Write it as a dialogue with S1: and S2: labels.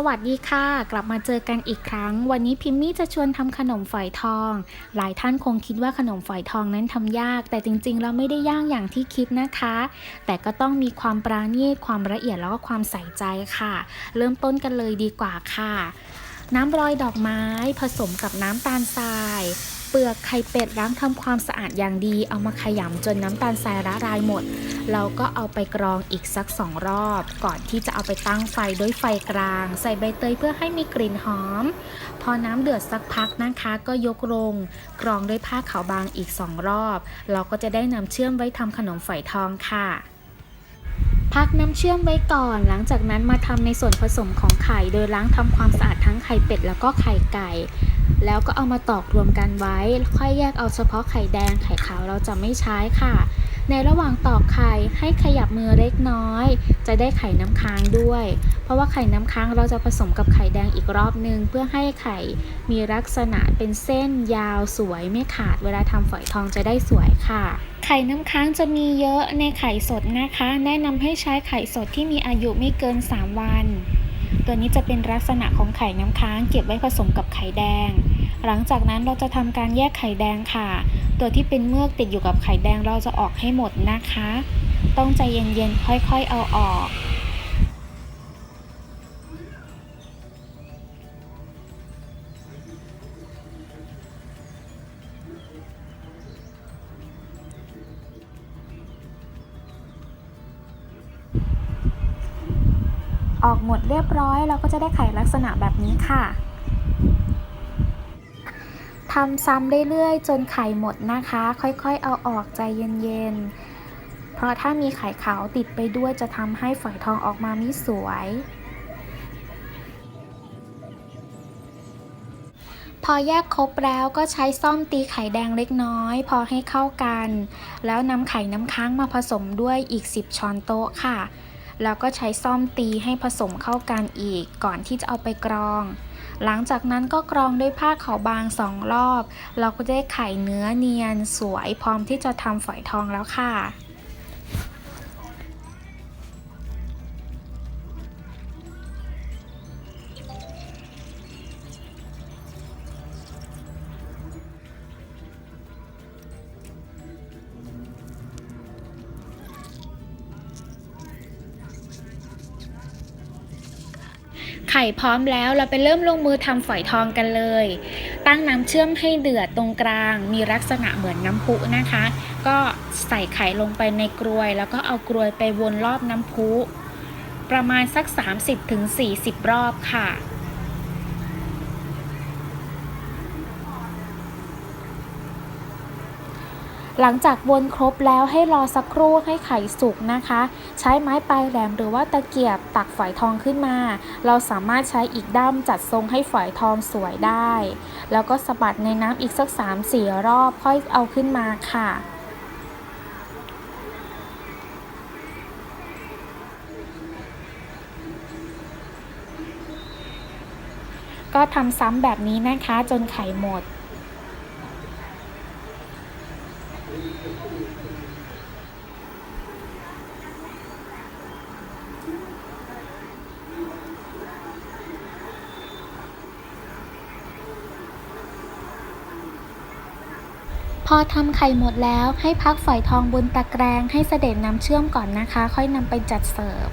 S1: สวัสดีค่ะ กลับมาเจอกันอีกครั้ง วันนี้พิมมี่จะชวนทำขนมฝอยทอง หลายท่านคงคิดว่าขนมฝอยทองนั้นทำยาก แต่จริงๆเราไม่ได้ย่ากอย่างที่คิดนะคะ แต่ก็ต้องมีความปราณีตความละเอียดแล้วก็ความใส่ใจค่ะ เริ่มต้นกันเลยดีกว่าค่ะ น้ำรอยดอกไม้ผสมกับน้ำตาลทรายเปลือกไข่เป็ดล้างทำความสะอาดอย่างดี เอามาขยำจนน้ำตาลทรายละลายหมด เราก็เอาไปกรองอีกสักสองรอบ ก่อนที่จะเอาไปตั้งไฟด้วยไฟกลาง ใส่ใบเตยเพื่อให้มีกลิ่นหอม พอน้ำเดือดสักพักนะคะก็ยกลง กรองด้วยผ้าขาวบางอีกสองรอบ เราก็จะได้นำเชื่อมไว้ทำขนมฝอยทองค่ะพักน้ำเชื่อมไว้ก่อน หลังจากนั้นมาทำในส่วนผสมของไข่ โดยล้างทำความสะอาดทั้งไข่เป็ดแล้วก็ไข่ไก่ แล้วก็เอามาตอกรวมกันไว้ ค่อยแยกเอาเฉพาะไข่แดงไข่ขาวเราจะไม่ใช้ค่ะ ในระหว่างตอกไข่ให้ขยับมือเล็กน้อย จะได้ไข่น้ำค้างด้วย เพราะว่าไข่น้ำค้างเราจะผสมกับไข่แดงอีกรอบนึง เพื่อให้ไข่มีลักษณะเป็นเส้นยาวสวยไม่ขาดเวลาทำฝอยทองจะได้สวยค่ะ ไข่น้ำค้างจะมีเยอะในไข่สดนะคะ แนะนำให้ใช้ไข่สดที่มีอายุไม่เกิน 3 วัน ตัวนี้จะเป็นลักษณะของไข่น้ำค้างเก็บไว้ผสมกับไข่แดง หลังจากนั้นเราจะทำการแยกไข่แดงค่ะ ตัวที่เป็นเมือกติดอยู่กับไข่แดงเราจะออกให้หมดนะคะ ต้องใจเย็นๆ ค่อยๆ เอาออก ออกหมดเรียบร้อยเราก็จะได้ไข่ลักษณะแบบนี้ค่ะ ทำซ้ำเรื่อยๆ จนไข่หมดนะคะ ค่อยๆ เอาออกใจเย็นๆ เพราะถ้ามีไข่ขาวติดไปด้วยจะทำให้ฝอยทองออกมาไม่สวย พอแยกครบแล้วก็ใช้ซ่อมตีไข่แดงเล็กน้อย พอให้เข้ากัน แล้วนำไข่น้ำค้างมาผสมด้วยอีก 10 ช้อนโต๊ะค่ะ แล้วก็ใช้ซ่อมตีให้ผสมเข้ากันอีกก่อนที่จะเอาไปกรอง หลังจากนั้นก็กรองด้วยผ้าขาวบางสองรอบ เราก็ได้ไข่เนื้อเนียนสวยพร้อมที่จะทำฝอยทองแล้วค่ะ ข่พร้อมแล้วเราไปเริ่มลงมือทำฝอยทองกันเลย ตั้งน้ำเชื่อมให้เดือดตรงกลาง มีลักษณะเหมือนน้ำพุนะคะ ก็ใส่ไข่ลงไปในกรวย แล้วก็เอากรวยไปวนรอบน้ำพุ ประมาณสัก 30-40 รอบค่ะ หลังจากวนครบแล้วให้รอสักครู่ให้ไข่สุกนะคะ ใช้ไม้ปลายแหลมหรือว่าตะเกียบตักฝอยทองขึ้นมา เราสามารถใช้อีกด้ามจัดทรงให้ฝอยทองสวยได้ แล้วก็สะบัดในน้ำอีกสัก 3-4 รอบค่อยเอาขึ้นมาค่ะก็ทำซ้ำแบบนี้นะคะจนไข่หมด พอทำไข่หมดแล้วให้พักฝอยทองบนตะแกรงให้เสด็จน้ำเชื่อมก่อนนะคะ ค่อยนำไปจัดเสิร์ฟ